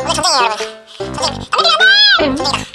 우리 전쟁이 여러분 전쟁 안 됩니다.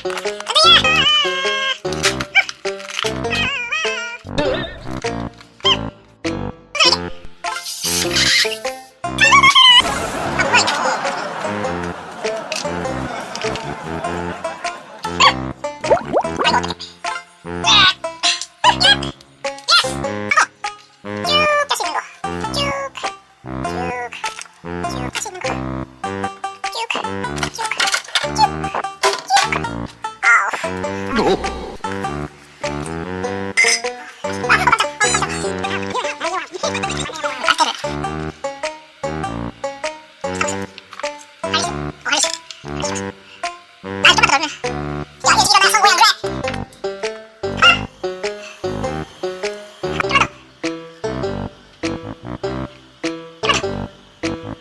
오래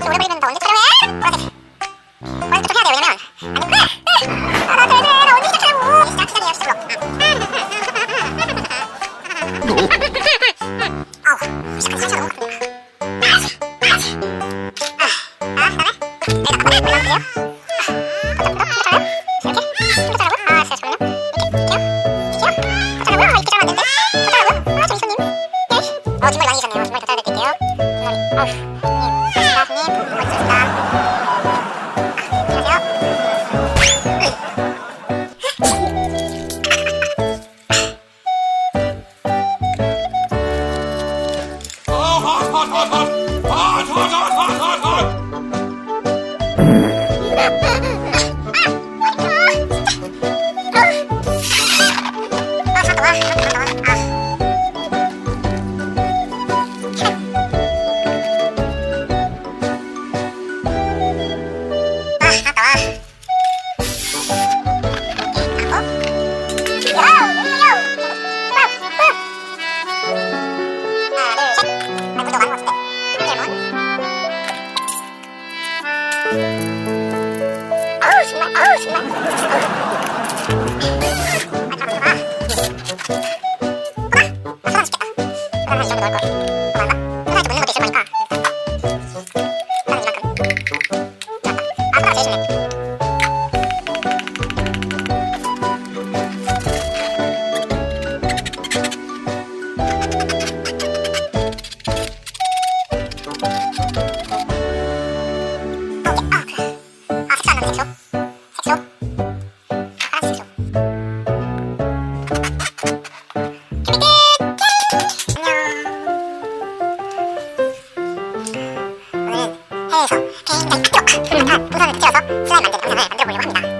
걸리면 너 언제 촬영해? 뭐라 돼? 뭘 어떻게 해야 돼? 왜냐면 아니 그래! 아우, 哈哈。 개인당 학교 흐름을 한 풍선을 찍어서 슬라임 만드는 영상을 만들어보려고 합니다.